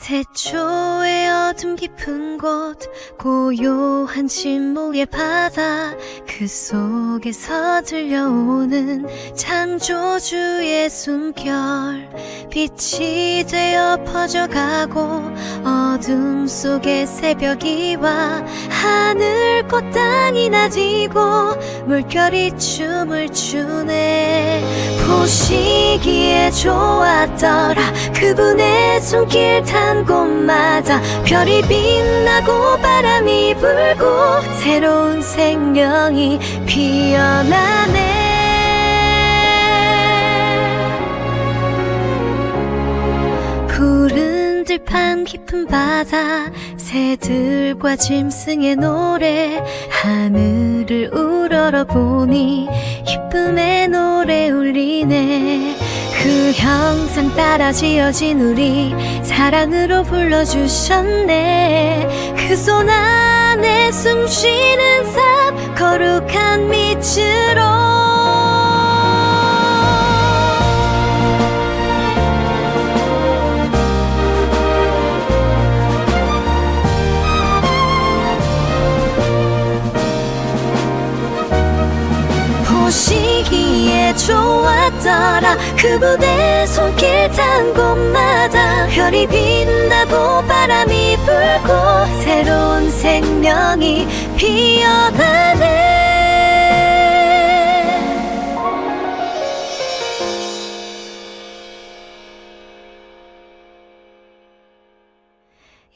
태초의 어둠 깊은 곳 고요한 침묵의 바다 그 속에서 들려오는 창조주의 숨결. 빛이 되어 퍼져가고 어둠 속의 새벽이 와 하늘 꽃 땅이 나지고 물결이 춤을 추네. 보시기에 좋았더라. 그분의 손길 탄 곳마다 별이 빛나고 바람이 불고 새로운 생명이 피어나네. 푸른 들판 깊은 바다 새들과 짐승의 노래 하늘을 우러러 보니 기쁨의 노래 울리네 그 형상 따라 지어진 우리 사랑으로 불러주셨네. 그 손 안에 숨쉬는 삶 거룩한 빛으로. 보시기에 좋 았더라. 그분의 손길 탄 곳마다 별이 빛나고 바람이 불고 새로운 생명이 피어나네.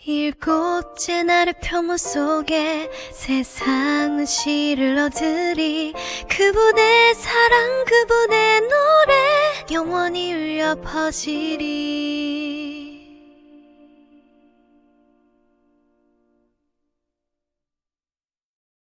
일곱째 날의 평화 속에 세상은 시를 얻으리. 그분의 사랑 그분의 노래 영원히 울려 퍼지리